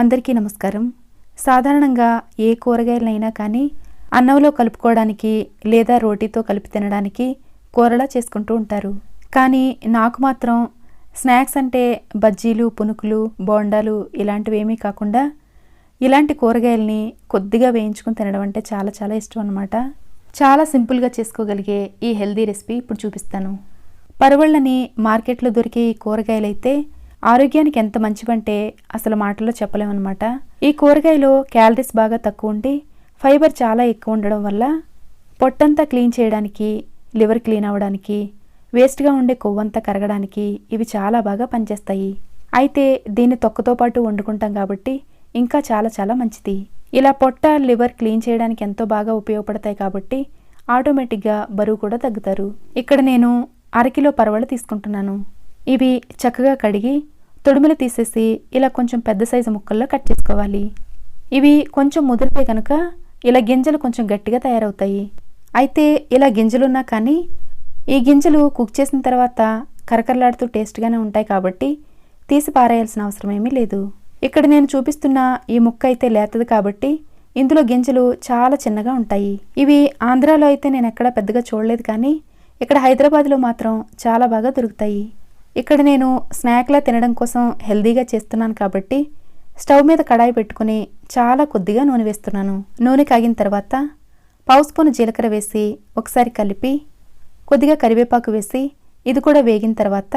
అందరికీ నమస్కారం. సాధారణంగా ఏ కూరగాయలైనా కానీ అన్నంలో కలుపుకోవడానికి లేదా రోటీతో కలిపి తినడానికి కూరలా చేసుకుంటూ ఉంటారు. కానీ నాకు మాత్రం స్నాక్స్ అంటే బజ్జీలు పునుకులు బోండాలు ఇలాంటివి ఏమీ కాకుండా ఇలాంటి కూరగాయల్ని కొద్దిగా వేయించుకొని తినడం అంటే చాలా చాలా ఇష్టం అనమాట చాలా సింపుల్గా చేసుకోగలిగే ఈ హెల్దీ రెసిపీ ఇప్పుడు చూపిస్తాను. పరవళ్ళని మార్కెట్లో దొరికే ఈ కూరగాయలైతే ఆరోగ్యానికి ఎంత మంచివంటే అసలు మాటల్లో చెప్పలేమన్నమాట. ఈ కూరగాయలో క్యాలరీస్ బాగా తక్కువ ఉండి ఫైబర్ చాలా ఎక్కువ ఉండడం వల్ల పొట్టంతా క్లీన్ చేయడానికి లివర్ క్లీన్ అవ్వడానికి వేస్ట్గా ఉండే కొవ్వంతా కరగడానికి ఇవి చాలా బాగా పనిచేస్తాయి. అయితే దీన్ని తొక్కతో పాటు వండుకుంటాం కాబట్టి ఇంకా చాలా చాలా మంచిది. ఇలా పొట్ట లివర్ క్లీన్ చేయడానికి ఎంతో బాగా ఉపయోగపడతాయి కాబట్టి ఆటోమేటిక్గా బరువు కూడా తగ్గుతారు. ఇక్కడ నేను అరకిలో పరవళ్ళు తీసుకుంటున్నాను. ఇవి చక్కగా కడిగి తొడుములు తీసేసి ఇలా కొంచెం పెద్ద సైజు ముక్కల్లో కట్ చేసుకోవాలి. ఇవి కొంచెం ముదిరితే కనుక ఇలా గింజలు కొంచెం గట్టిగా తయారవుతాయి. అయితే ఇలా గింజలున్నా కానీ ఈ గింజలు కుక్ చేసిన తర్వాత కరకరలాడుతూ టేస్ట్గానే ఉంటాయి కాబట్టి తీసి పారేయాల్సిన అవసరం ఏమీ లేదు. ఇక్కడ నేను చూపిస్తున్న ఈ ముక్క అయితే లేతది కాబట్టి ఇందులో గింజలు చాలా చిన్నగా ఉంటాయి. ఇవి ఆంధ్రాలో అయితే నేను ఎక్కడా పెద్దగా చూడలేదు కానీ ఇక్కడ హైదరాబాద్లో మాత్రం చాలా బాగా దొరుకుతాయి. ఇక్కడ నేను స్నాక్లా తినడం కోసం హెల్దీగా చేస్తున్నాను కాబట్టి స్టవ్ మీద కడాయి పెట్టుకుని చాలా కొద్దిగా నూనె వేస్తున్నాను. నూనె కాగిన తర్వాత పావు స్పూన్ జీలకర్ర వేసి ఒకసారి కలిపి కొద్దిగా కరివేపాకు వేసి ఇది కూడా వేగిన తర్వాత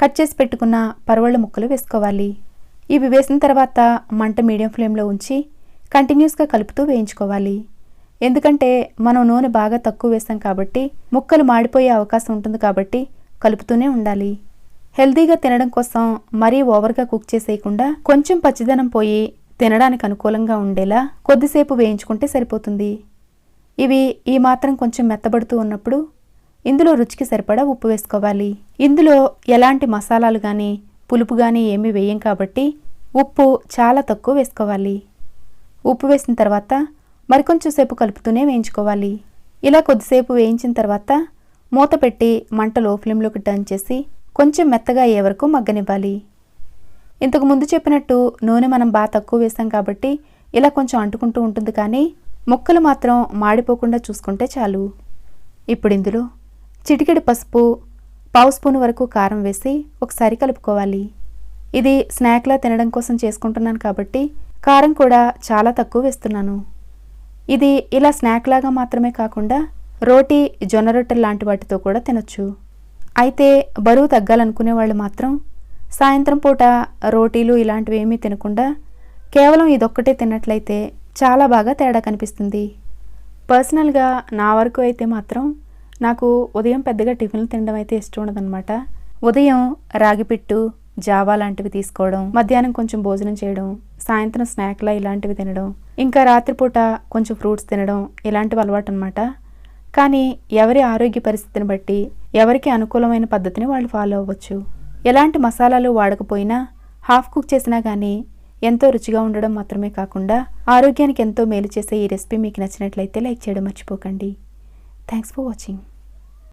కట్ చేసి పెట్టుకున్న పరవళ్ళ ముక్కలు వేసుకోవాలి. ఇవి వేసిన తర్వాత మంట మీడియం ఫ్లేమ్లో ఉంచి కంటిన్యూస్గా కలుపుతూ వేయించుకోవాలి. ఎందుకంటే మనం నూనె బాగా తక్కువ వేసాం కాబట్టి ముక్కలు మాడిపోయే అవకాశం ఉంటుంది కాబట్టి కలుపుతూనే ఉండాలి. హెల్తీగా తినడం కోసం మరీ ఓవర్గా కుక్ చేసేయకుండా కొంచెం పచ్చిదనం పోయి తినడానికి అనుకూలంగా ఉండేలా కొద్దిసేపు వేయించుకుంటే సరిపోతుంది. ఇవి ఈ మాత్రం కొంచెం మెత్తబడుతూ ఉన్నప్పుడు ఇందులో రుచికి సరిపడా ఉప్పు వేసుకోవాలి. ఇందులో ఎలాంటి మసాలాలు కానీ పులుపు కానీ ఏమీ వేయం కాబట్టి ఉప్పు చాలా తక్కువ వేసుకోవాలి. ఉప్పు వేసిన తర్వాత మరికొంచెం సేపు కలుపుతూనే వేయించుకోవాలి. ఇలా కొద్దిసేపు వేయించిన తర్వాత మూత పెట్టి మంట లో ఫ్లేమ్లోకి టర్న్ చేసి కొంచెం మెత్తగా అయ్యే వరకు మగ్గనివ్వాలి. ఇంతకు ముందు చెప్పినట్టు నూనె మనం బాగా తక్కువ వేసాం కాబట్టి ఇలా కొంచెం అంటుకుంటూ ఉంటుంది కానీ ముక్కలు మాత్రం మాడిపోకుండా చూసుకుంటే చాలు. ఇప్పుడు ఇందులో చిటికెడు పసుపు పావు స్పూన్ వరకు కారం వేసి ఒకసారి కలుపుకోవాలి. ఇది స్నాక్లా తినడం కోసం చేసుకుంటున్నాను కాబట్టి కారం కూడా చాలా తక్కువ వేస్తున్నాను. ఇది ఇలా స్నాక్ లాగా మాత్రమే కాకుండా రోటీ జొన్న రొట్టెలు లాంటి వాటితో కూడా తినొచ్చు. అయితే బరువు తగ్గాలనుకునే వాళ్ళు మాత్రం సాయంత్రం పూట రోటీలు ఇలాంటివి ఏమీ తినకుండా కేవలం ఇదొక్కటే తిన్నట్లయితే చాలా బాగా తేడా కనిపిస్తుంది. పర్సనల్గా నా వరకు అయితే మాత్రం నాకు ఉదయం పెద్దగా టిఫిన్లు తినడం అయితే ఇష్టం ఉండదన్నమాట. ఉదయం రాగిపిట్టు జావా లాంటివి తీసుకోవడం మధ్యాహ్నం కొంచెం భోజనం చేయడం సాయంత్రం స్నాక్లా ఇలాంటివి తినడం ఇంకా రాత్రిపూట కొంచెం ఫ్రూట్స్ తినడం ఇలాంటివి అలవాటు అనమాట కానీ ఎవరి ఆరోగ్య పరిస్థితిని బట్టి ఎవరికి అనుకూలమైన పద్ధతిని వాళ్ళు ఫాలో అవ్వచ్చు. ఎలాంటి మసాలాలు వాడకపోయినా హాఫ్ కుక్ చేసినా కానీ ఎంతో రుచిగా ఉండడం మాత్రమే కాకుండా ఆరోగ్యానికి ఎంతో మేలు చేసే ఈ రెసిపీ మీకు నచ్చినట్లయితే లైక్ చేయడం మర్చిపోకండి. Thanks for watching